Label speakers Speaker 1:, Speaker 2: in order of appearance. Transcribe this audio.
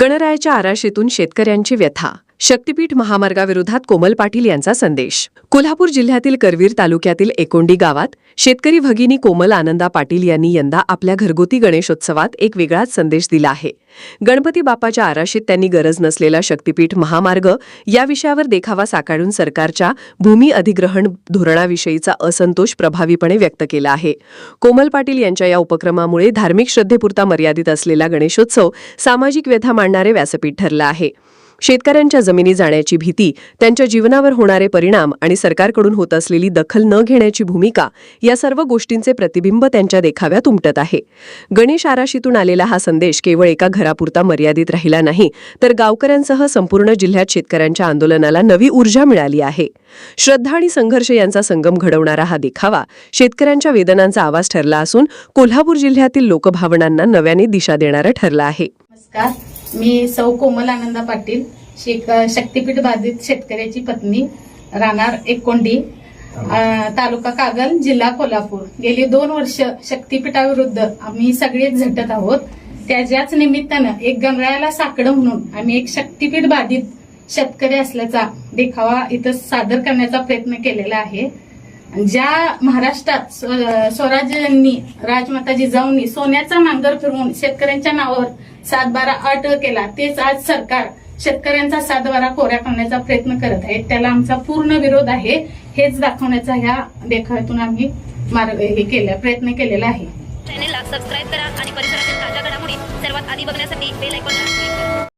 Speaker 1: गणरायाच्या आराशीतून शेतकऱ्यांची व्यथा. शक्तीपीठ महामार्गाविरोधात कोमल पाटील यांचा संदेश. कोल्हापूर जिल्ह्यातील करवीर तालुक्यातील एकोंडी गावात शेतकरी भगिनी कोमल आनंदा पाटील यांनी यंदा आपल्या घरगुती गणेशोत्सवात एक वेगळाच संदेश दिला आहे. गणपती बाप्पाच्या आराशीत त्यांनी गरज नसलेला शक्तीपीठ महामार्ग या विषयावर देखावा साकारून सरकारच्या भूमी अधिग्रहण धोरणाविषयीचा असंतोष प्रभावीपणे व्यक्त केला आहे. कोमल पाटील यांच्या या उपक्रमामुळे धार्मिक श्रद्धेपुरता मर्यादित असलेला गणेशोत्सव सामाजिक व्यथा मांडणारे व्यासपीठ ठरला आहे. शेतकऱ्यांच्या जमिनी जाण्याची भीती त्यांच्या जीवनावर होणारे परिणाम आणि सरकारकडून होत असलेली दखल न घेण्याची भूमिका या सर्व गोष्टींचे प्रतिबिंब त्यांच्या देखाव्यात उमटत आहे. गणेश आराशीतून आलेला हा संदेश केवळ एका घरापुरता मर्यादित राहिला नाही तर गावकऱ्यांसह संपूर्ण जिल्ह्यात शेतकऱ्यांच्या आंदोलनाला नवी ऊर्जा मिळाली आहे. श्रद्धा आणि संघर्ष यांचा संगम घडवणारा हा देखावा शेतकऱ्यांच्या वेदनांचा आवाज ठरला असून कोल्हापूर जिल्ह्यातील लोकभावनांना नव्याने दिशा देणारा ठरला आहे.
Speaker 2: नमस्कार. मी सौ कोमल आनंदा पाटील शेक शक्तीपीठ बाधित शेतकऱ्याची पत्नी राहणार एकोंडी तालुका कागल जिल्हा कोल्हापूर. गेली दोन वर्ष शक्तीपीठाविरुद्ध आम्ही सगळेच झटत आहोत. त्याच्याच निमित्तानं एक गणरायाला साकडं म्हणून आम्ही एक शक्तीपीठ बाधित शेतकरी असल्याचा देखावा इथं सादर करण्याचा प्रयत्न केलेला आहे. ज्या महाराष्ट्रात स्व- स्वराज्यांनी राजमाता जिजाऊंनी सोन्याचा नांगर फिरवून शेतकऱ्यांच्या नावावर सात बारा अट केला तेच आज सरकार शेतकऱ्यांचा सात बारा कोऱ्या करण्याचा प्रयत्न करत आहे. त्याला आमचा पूर्ण विरोध आहे. हेच दाखवण्याचा ह्या देखाव्यातून आम्ही मार्ग हे केला प्रयत्न केलेला आहे.
Speaker 3: चॅनेलला सबस्क्राईब करा आणि परिसरातील ताज्या घडामोडी सर्वात आधी बघण्यासाठी बेल ऐकून